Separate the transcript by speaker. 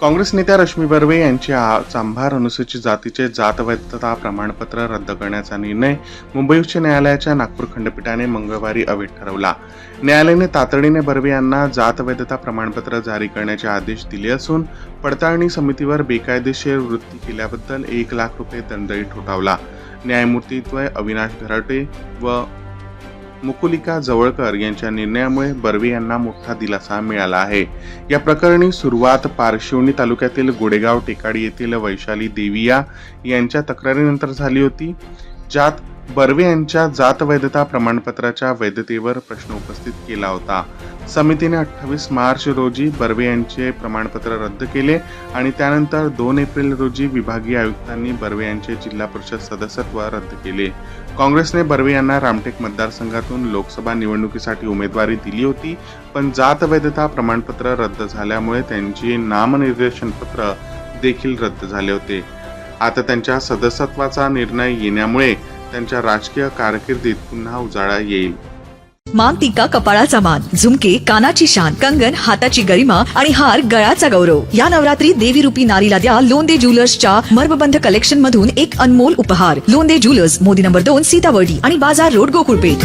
Speaker 1: काँग्रेस नेत्या रश्मी बर्वे यांची चांभार अनुसूचित जातीचे जात वैधता प्रमाणपत्र रद्द करण्याचा निर्णय मुंबई उच्च न्यायालयाच्या नागपूर खंडपीठाने मंगळवारी अवैध ठरवला. न्यायालयाने तातडीने बर्वे यांना जात वैधता प्रमाणपत्र जारी करण्याचे आदेश दिले असून पडताळणी समितीवर बेकायदेशीर वृत्ती केल्याबद्दल एक लाख रुपये दंडही ठोठावला. न्यायमूर्तीद्वय अविनाश घराटे व मुकुलिका जवळकर यांच्या निर्णयामुळे बर्वे यांना मोठा दिलासा मिळाला आहे. या प्रकरणी सुरुवात पारशिवनी तालुक्यातील गोडेगाव टेकाडी येथील वैशाली देविया यांच्या तक्रारीनंतर झाली होती ज्यात बर्वे यांच्या जात वैधता प्रमाणपत्राच्या वैधतेवर प्रश्न उपस्थित केला होता. समितीने अठ्ठावीस मार्च रोजी बर्वे यांचे प्रमाणपत्र रद्द केले आणि त्यानंतर दोन एप्रिल रोजी विभागीय आयुक्तांनी बर्वे यांचे जिल्हा परिषद सदस्यत्व रद्द केले. काँग्रेसने बर्वे यांना रामटेक मतदारसंघातून लोकसभा निवडणुकीसाठी उमेदवारी दिली होती पण जात वैधता प्रमाणपत्र रद्द झाल्यामुळे त्यांचे नामनिर्देशन पत्र देखील रद्द झाले होते. आता त्यांच्या सदस्यत्वाचा निर्णय येण्यामुळे त्यांच्या राजकीय कारकिर्दीत पुन्हा उजाळा येईल.
Speaker 2: मान टिका कपाळाचा मान झुमके कानाची शान कंगन हाताची गरिमा आणि हार गळ्याचा गौरव. या नवरात्री देवी रूपी नारीला द्या लोंदे ज्वेलर्सच्या मर्मबंध कलेक्शन मधून एक अनमोल उपहार. लोंदे ज्वेलर्स मोदी नंबर दोन सीतावर्डी आणि बाजार रोड गोकुळपेठ.